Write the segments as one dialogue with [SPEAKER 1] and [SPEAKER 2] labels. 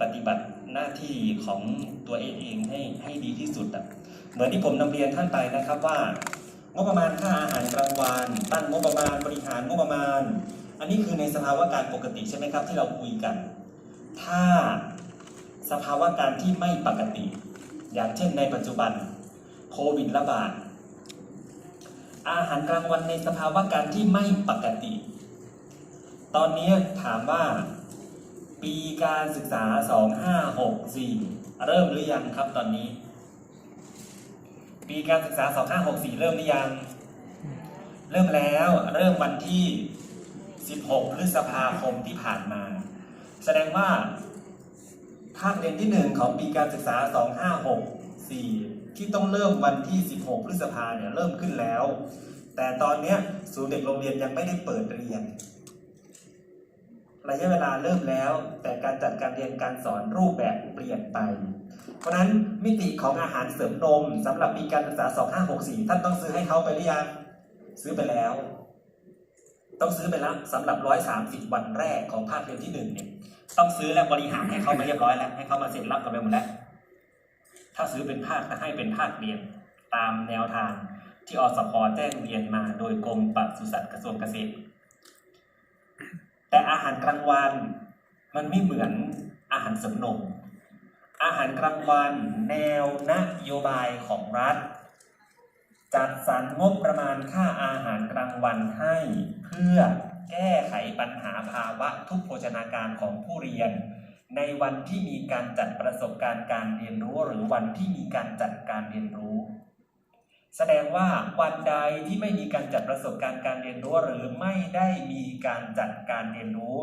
[SPEAKER 1] ปฏิบัติหน้าที่ของตัวเองเองให้ให้ดีที่สุดอะเหมือนที่ผมนำเรียนท่านไปนะครับว่างบประมาณค่าอาหารกลางวันตั้งงบประมาณบริหารงบประมาณ อันนี้คือในสภาวะการปกติใช่ไหมครับที่เราคุยกัน ถ้าสภาวะการที่ไม่ปกติ อย่างเช่นในปัจจุบันโควิดระบาดอาหารกลางวันในสภาวะการที่ไม่ปกติ ตอนนี้ถามว่า ปีการศึกษา 2564 เริ่มหรือยังครับตอนนี้ ปีการศึกษา 2564 เริ่มหรือยัง เริ่มแล้วเริ่มวันที่ 16 พฤษภาคมที่ผ่านมา แสดงว่าภาคเรียนที่ 1 ของปีการศึกษา 2564 ที่ต้องเริ่มวันที่ 16 พฤษภาเนี่ยเริ่มขึ้นแล้ว แต่ตอนนี้ศูนย์เด็กโรงเรียนยังไม่ได้เปิดเรียน ระยะเวลาเริ่มแล้ว แต่การจัดการเรียนการสอนรูปแบบเปลี่ยนไป เพราะนั้นมิติของอาหารเสริมนมสำหรับปีการศึกษา 2564 ท่านต้องซื้อให้เขาไปหรือยังซื้อไปแล้ว ต้องซื้อไปแล้วสำหรับ 130 วันแรกของภาคเรียนที่หนึ่งเนี่ยต้องซื้อและบริหารให้เขามาเรียบร้อยแล้ว ให้เขามาเซ็นรับกันไปหมดแล้ว ถ้าซื้อเป็นภาคก็ให้เป็นภาคเรียนตามแนวทางที่อสพแจ้งเรียนมาโดยกรมปศุสัตว์กระทรวงเกษตร แต่อาหารกลางวันมันไม่เหมือนอาหารเสริมนม อาหารกลางวันแนวนโยบายของรัฐ จัดสรรงบประมาณค่าอาหารกลางวันให้เพื่อแก้ไขปัญหาภาวะทุกโภชนาการของผู้เรียน ในวันที่มีการจัดประสบการณ์การเรียนรู้หรือวันที่มีการจัดการเรียนรู้ แสดงว่าวันใดที่ไม่มีการจัดประสบการณ์การเรียนรู้ หรือไม่ได้มีการจัดการเรียนรู้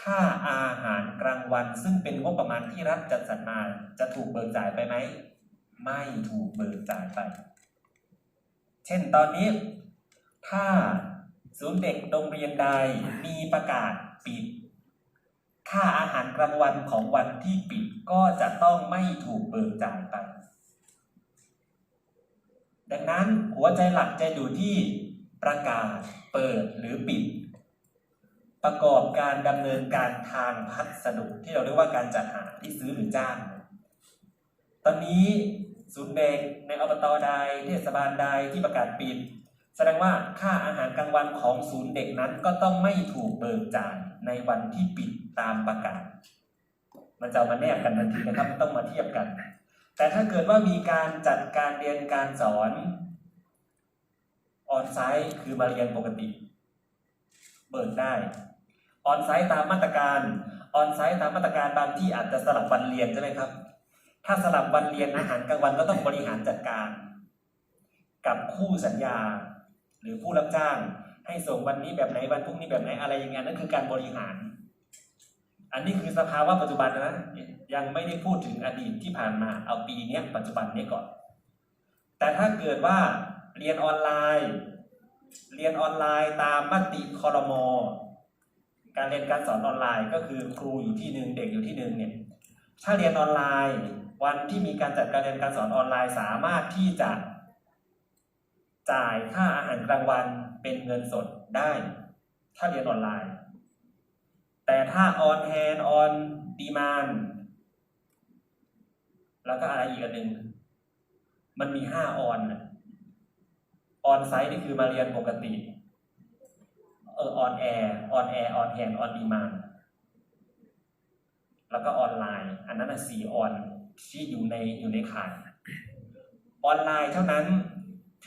[SPEAKER 1] ค่าอาหารกลางวัน ซึ่งเป็นงบประมาณที่รัฐจัดสรรมาจะถูกเบิกจ่ายไปไหม ไม่ถูกเบิกจ่ายไป เช่นตอนนี้ ถ้าศูนย์เด็กโรงเรียนใดมีประกาศปิด ค่าอาหารกลางวันของวันที่ปิดก็จะต้องไม่ถูกเบิกจ่ายไป ดังนั้นหัวใจหลักจะอยู่ที่ประกาศเปิดหรือปิด ประกอบการดำเนินการทางพัสดุที่เราเรียกว่าการจัดหาที่ซื้อหรือจ้าง ตอนนี้ศูนย์เด็กในอบตใดเทศบาลใดที่ประกาศปิด แสดงว่าค่าอาหารกลางวันของศูนย์เด็กนั้นก็ต้องไม่ถูกเบิกจ่ายในวันที่ปิดตามประกาศ มันจะมาแนบกันทันทีนะครับมันต้องมาเทียบกัน แต่ถ้าเกิดว่ามีการจัดการเรียนการสอนออนไซต์คือมาเรียนปกติเบิกได้ออนไซต์ตามมาตรการออนไซต์ตามมาตรการบางที่อาจจะสลับวันเรียนใช่ไหมครับ ถ้าสลับวันเรียนอาหารกลางวันก็ต้องบริหารจัดการ กับคู่สัญญา หรือผู้รับจ้าง ให้ส่งวันนี้แบบไหนวันพรุ่งนี้แบบไหนอะไรอย่างเงี้ยนั่นคือการบริหาร อันนี้คือสภาวะปัจจุบันนะ ยังไม่ได้พูดถึงอดีตที่ผ่านมาเอาปีนี้ปัจจุบันนี้ก่อน แต่ถ้าเกิดว่าเรียนออนไลน์ เรียนออนไลน์ตามมติคอรมอการเรียนการสอนออนไลน์ก็คือครูอยู่ที่หนึ่งเด็กอยู่ที่หนึ่งเนี่ยถ้าเรียนออนไลน์ วันที่มีการจัดการเรียนการสอนออนไลน์สามารถที่จะจ่ายค่าอาหารกลางวันเป็นเงินสดได้ ถ้าเรียนออนไลน์ แต่ถ้าออนแฮนออนดีมาน แล้วก็อะไรอีกอันหนึ่งมันมีห้าออนออนไซต์นี่คือมาเรียนปกติเออออนแอร์ออนแอร์ออนแฮนออนดีมานแล้วก็ออนไลน์ อันนั้นนะสี่ออนที่อยู่ในอยู่ในข่ายออนไลน์เท่านั้น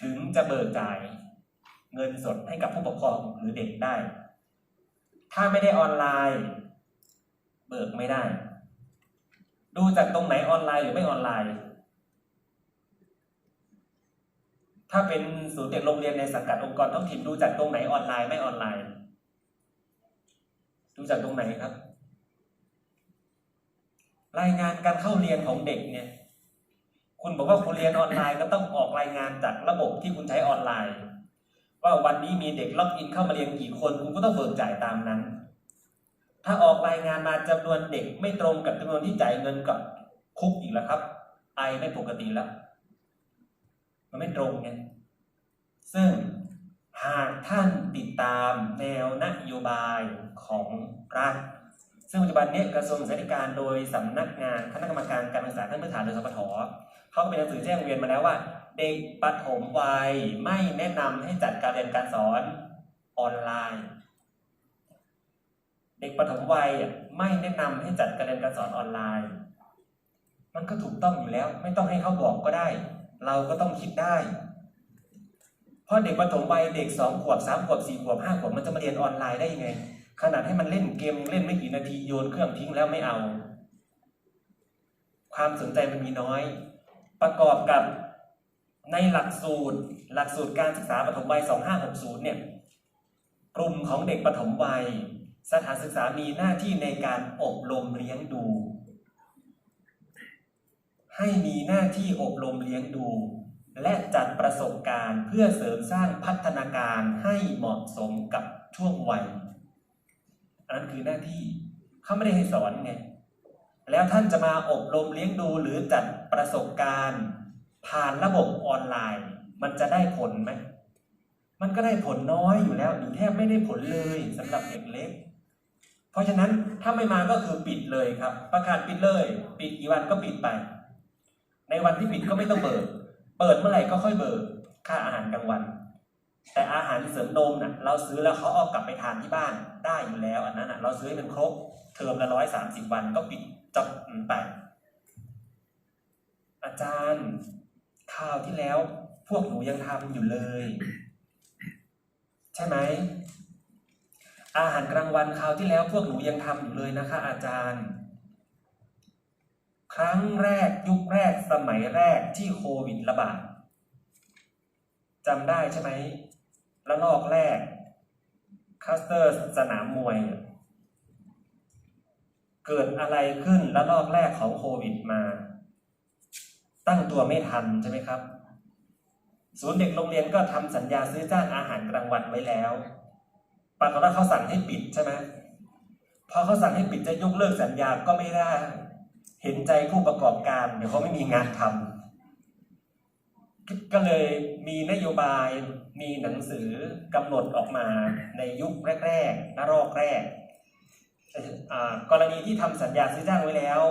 [SPEAKER 1] ถึงจะเบิกจ่ายเงินสดให้กับผู้ปกครองหรือเด็กได้ ถ้าไม่ได้ออนไลน์ เบิกไม่ได้ ดูจากตรงไหนออนไลน์หรือไม่ออนไลน์ ถ้าเป็นศูนย์เด็กโรงเรียนในสังกัดองค์กรท้องถิ่นดูจากตรงไหนออนไลน์ไม่ออนไลน์ ดูจากตรงไหนครับ รายงานการเข้าเรียนของเด็กเนี่ย คุณบอกว่าคุณเรียนออนไลน์ก็ต้องออกรายงานจากระบบที่คุณใช้ออนไลน์ ว่าวันนี้มีเด็กล็อกอินเข้ามาเรียนกี่คน คุณก็ต้องเบิกจ่ายตามนั้น ถ้าออกรายงานมาจำนวนเด็กไม่ตรงกับจำนวนที่จ่ายเงินกับคุกอีกแล้วครับ ไอไม่ปกติแล้ว มันไม่ตรงไงซึ่งหากท่านติดตามแนวนโยบายของรัฐ ซึ่งปัจจุบันนี้กระทรวงศึกษาธิการโดยสำนักงานคณะกรรมการการศึกษาขั้นพื้นฐานหรือสปทเขาก็เป็นหนังสือแจ้งเรียนมาแล้วว่า เด็กปฐมวัยไม่แนะนำให้จัดการเรียนการสอนออนไลน์ เด็กปฐมวัยไม่แนะนำให้จัดการเรียนการสอนออนไลน์ มันก็ถูกต้องอยู่แล้ว ไม่ต้องให้เขาบอกก็ได้ เราก็ต้องคิดได้ เพราะเด็กปฐมวัยเด็กสองขวบสามขวบสี่ขวบห้าขวบมันจะมาเรียนออนไลน์ได้ยังไง ขนาดให้มันเล่นเกมเล่นไม่กี่นาทีโยนเครื่องทิ้งแล้วไม่เอา ความสนใจมันมีน้อย ประกอบกับในหลักสูตร หลักสูตรการศึกษาปฐมวัย 2560 เนี่ย กลุ่มของเด็กปฐมวัย สถานศึกษามีหน้าที่ในการอบรมเลี้ยงดู ให้มีหน้าที่อบรมเลี้ยงดู และจัดประสบการณ์เพื่อเสริมสร้างพัฒนาการให้เหมาะสมกับช่วงวัยอันนั้นคือหน้าที่เขาไม่ได้ให้สอนไงแล้วท่านจะมาอบรมเลี้ยงดูหรือจัดประสบการณ์ ผ่านระบบออนไลน์ มันจะได้ผลไหมมันก็ได้ผลน้อยอยู่แล้วหรือแทบไม่ได้ผลเลยสำหรับเด็กเล็ก เพราะฉะนั้นถ้าไม่มาก็คือปิดเลยครับ ประกาศปิดเลย ปิดกี่วันก็ปิดไป ในวันที่ปิดก็ไม่ต้องเบิกเปิดเมื่อไหร่ก็ค่อยเบิกค่าอาหารกลางวัน แต่อาหารเสริมนมน่ะเราซื้อแล้วเขาเอากลับไปทานที่บ้านได้อยู่แล้วอันนั้นน่ะเราซื้อให้มันครบเทอมละร้อยสามสิบวันก็ปิดจบไปอาจารย์ข่าวที่แล้วพวกหนูยังทำอยู่เลย ใช่ไหม อาหารกลางวันคราวที่แล้วพวกหนูยังทำอยู่เลยนะคะ อาจารย์ ครั้งแรกยุคแรกสมัยแรกที่โควิดระบาดจำได้ใช่ไหมระลอกแรกคัสเตอร์สนามมวย เกิดอะไรขึ้นระลอกแรกของโควิดมา ตั้งตัวไม่ทันใช่ไหมครับ ศูนย์เด็กโรงเรียนก็ทำสัญญาซื้อจ้างอาหารกลางวันไว้แล้ว ปรากฏว่าเขาสั่งให้ปิดใช่ไหมพอเขาสั่งให้ปิดจะยกเลิกสัญญาก็ไม่ได้ เห็นใจผู้ประกอบการเดี๋ยวเขาไม่มีงานทำก็เลยมีนโยบายมีหนังสือกำหนดออกมาในยุคแรกๆนรอกแรกกรณีที่ทำสัญญาซื้อจ้างไว้แล้ว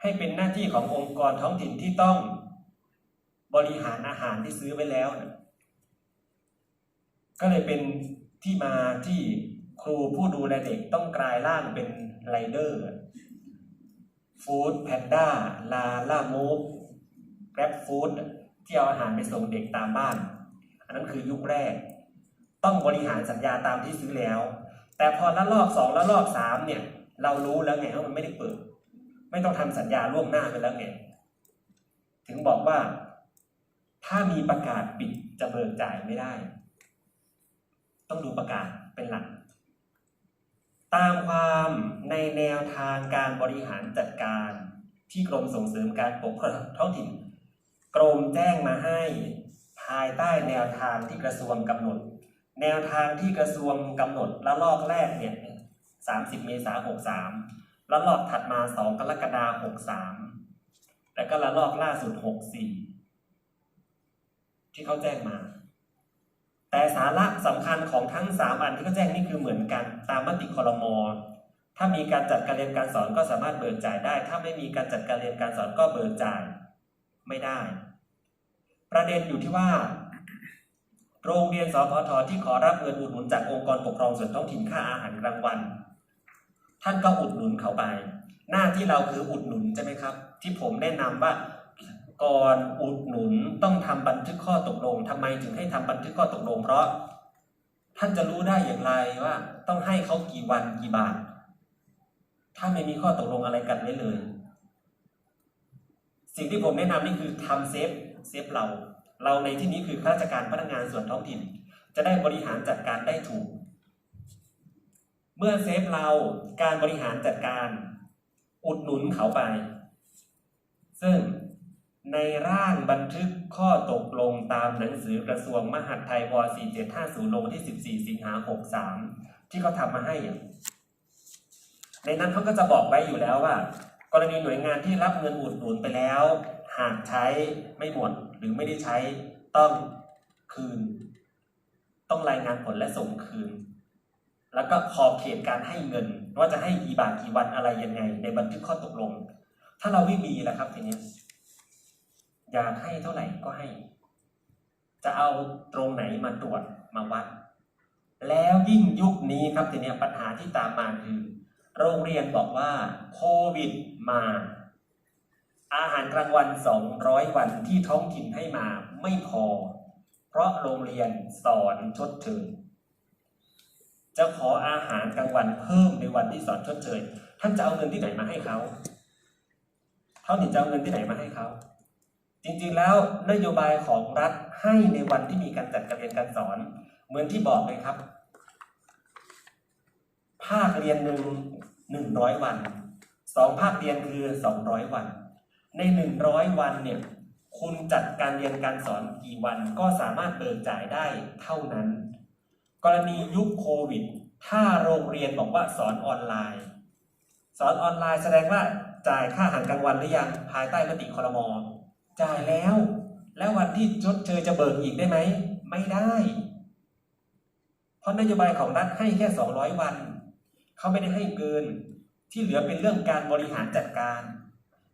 [SPEAKER 1] ให้เป็นหน้าที่ขององค์กรท้องถิ่นที่ต้องบริหารอาหารที่ซื้อไว้แล้วนะก็เลยเป็น ที่มาที่ครูผู้ดูแลเด็กต้องกลายร่างเป็นไรเดอร์ฟู้ดแพนด้าลาล่ามูฟแกร็บฟู้ดที่เอาอาหารไปส่งเด็กตามบ้าน อันนั้นคือยุคแรก ต้องบริหารสัญญาตามที่ซื้อแล้ว แต่พอละลอกสองละลอกสามเนี่ย เรารู้แล้วไงว่ามันไม่ได้เปิด ไม่ต้องทำสัญญาล่วงหน้าไปแล้วไง ถึงบอกว่า ถ้ามีประกาศปิดจะเบิกจ่ายไม่ได้ ต้องดูประกาศเป็นหลัก ตามความในแนวทางการบริหารจัดการที่กรมส่งเสริมการปกครองท้องถิ่น กรมแจ้งมาให้ภายใต้แนวทางที่กระทรวงกำหนด แนวทางที่กระทรวงกำหนดละลอกแรกเนี่ย30 เมษายน63ละลอกถัดมา 2 กรกฎาคม63แล้วก็ละลอกล่าสุด 64 ที่เขาแจ้งมา แต่สาระสำคัญของทั้ง 3 อันที่เขาแจ้งนี่คือเหมือนกันตามมติคอรมอถ้ามีการจัดการเรียนการสอนก็สามารถเบิกจ่ายได้ ถ้าไม่มีการจัดการเรียนการสอนก็เบิกจ่ายไม่ได้ ประเด็นอยู่ที่ว่า โรงเรียนสพทที่ขอรับเงินอุดหนุนจากองค์กรปกครองส่วนท้องถิ่นค่าอาหารกลางวัน ท่านก็อุดหนุนเขาไป หน้าที่เราคืออุดหนุนใช่ไหมครับ ที่ผมแนะนำว่า ก่อนอุดหนุนต้องทำบันทึกข้อตกลงทำไมถึงให้ทำบันทึกข้อตกลง เพราะท่านจะรู้ได้อย่างไรว่า ต้องให้เขากี่วันกี่บาท ถ้าไม่มีข้อตกลงอะไรกันไว้เลย สิ่งที่ผมแนะนำนี่คือทำเซฟเซฟเรา เราในที่นี้คือข้าราชการพนักงานส่วนท้องถิ่น จะได้บริหารจัดการได้ถูก เมื่อเซฟเราการบริหารจัดการ อุดหนุนเขาไป ซึ่ง ในร่างบันทึกข้อตกลงตามหนังสือกระทรวงมหาดไทยว4750 ลงที่ 14 สิงหา 63 ที่เขาทำมาให้ ในนั้นเขาก็จะบอกไว้อยู่แล้วว่า กรณีหน่วยงานที่รับเงินอุดหนุนไปแล้ว หากใช้ไม่หมดหรือไม่ได้ใช้ต้องคืน ต้องรายงานผลและส่งคืน แล้วก็ขอบเขตการให้เงิน ว่าจะให้กี่บาทกี่วันอะไรยังไง ในบันทึกข้อตกลง ถ้าเราไม่มีแล้วครับทีนี้ อยากให้เท่าไหร่ก็ให้ จะเอาตรงไหนมาตรวจมาวัด แล้วยิ่งยุคนี้ครับทีนี้ปัญหาที่ตามมาคือ โรงเรียนบอกว่าโควิดมา อาหารกลางวัน 200 วันที่ท้องถิ่นให้มาไม่พอ เพราะโรงเรียนสอนชดเชยจะขออาหารกลางวันเพิ่มในวันที่สอนชดเชยท่านจะเอาเงินที่ไหนมาให้เขาท้องถิ่นจะเอาเงินที่ไหนมาให้เขา จริงๆแล้วนโยบายของรัฐให้ในวันที่มีการจัดการเรียนการสอน เหมือนที่บอกเลยครับ ภาคเรียนหนึ่งหนึ่งร้อยวันสองภาคเรียนคือสองร้อยวัน ในหนึ่งร้อยวันเนี่ยคุณจัดการเรียนการสอนกี่วันก็สามารถเบิกจ่ายได้เท่านั้น กรณียุคโควิด ถ้าโรงเรียนบอกว่าสอนออนไลน์ สอนออนไลน์แสดงว่าจ่ายค่าอาหารกลางวันหรือยังภายใต้มติคอรม จ่ายแล้ว แล้ววันที่ชดเชยจะเบิกอีกได้ไหม ไม่ได้ เพราะนโยบายของรัฐให้แค่ 200 วัน เขาไม่ได้ให้เกิน ที่เหลือเป็นเรื่องการบริหารจัดการ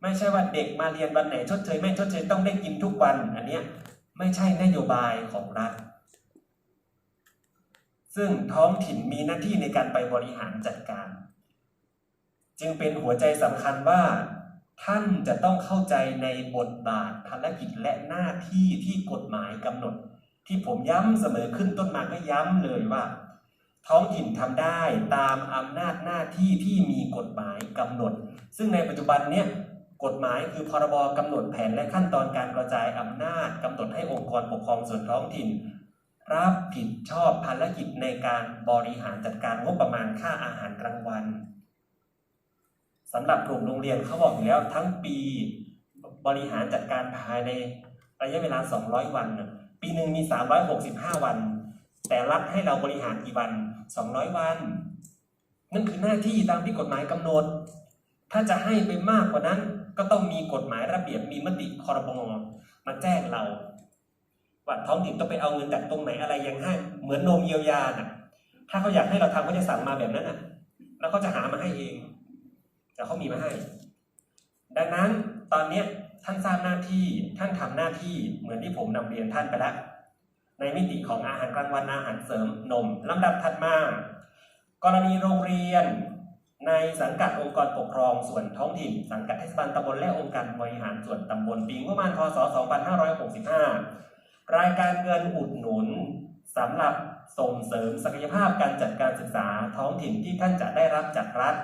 [SPEAKER 1] ไม่ใช่ว่าเด็กมาเรียนวันไหนชดเชยไม่ชดเชยต้องได้กินทุกวัน อันเนี้ยไม่ใช่นโยบายของรัฐ ซึ่งท้องถิ่นมีหน้าที่ในการไปบริหารจัดการ จึงเป็นหัวใจสำคัญว่า ท่านจะต้องเข้าใจในบทบาทภารกิจและหน้าที่ที่กฎหมายกำหนด ที่ผมย้ำเสมอขึ้นต้นมาก็ย้ำเลยว่า ท้องถิ่นทำได้ตามอำนาจหน้าที่ที่มีกฎหมายกำหนด ซึ่งในปัจจุบันเนี้ยกฎหมายคือพรบกำหนดแผนและขั้นตอนการกระจายอำนาจกำหนดให้องค์กรปกครองส่วนท้องถิ่น รับผิดชอบภารกิจในการบริหารจัดการงบประมาณค่าอาหารกลางวัน สำหรับกลุ่มโรงเรียนเขาบอกอยู่แล้วทั้งปีบริหารจัดการภายในระยะเวลา 200 วัน ปีหนึ่งมี 365 วัน แต่รัฐให้เราบริหารกี่วัน 200 วัน นั่นคือหน้าที่ตามที่กฎหมายกำหนด ถ้าจะให้ไปมากกว่านั้นก็ต้องมีกฎหมายระเบียบมีมติคอรมอมาแจ้งเรา ว่าท้องถิ่นต้องไปเอาเงินจากตรงไหนอะไรยังให้ เหมือนโนมเยียวยาน่ะ ถ้าเขาอยากให้เราทำเขาจะสั่งมาแบบนั้นน่ะ แล้วเขาจะหามาให้เอง แต่เขามีมาให้ ดังนั้นตอนเนี้ยท่านทราบหน้าที่ท่านทำหน้าที่เหมือนที่ผมนำเรียนท่านไปแล้วในมิติของอาหารกลางวันอาหารเสริมนมลำดับถัดมา กรณีโรงเรียน ในสังกัดองค์กรปกครองส่วนท้องถิ่น สังกัดเทศบาลตำบลและองค์การบริหารส่วนตำบลปีงบประมาณพศ 2565 รายการเงินอุดหนุนสำหรับส่งเสริมศักยภาพการจัดการศึกษาท้องถิ่นที่ท่านจะได้รับจากรัฐ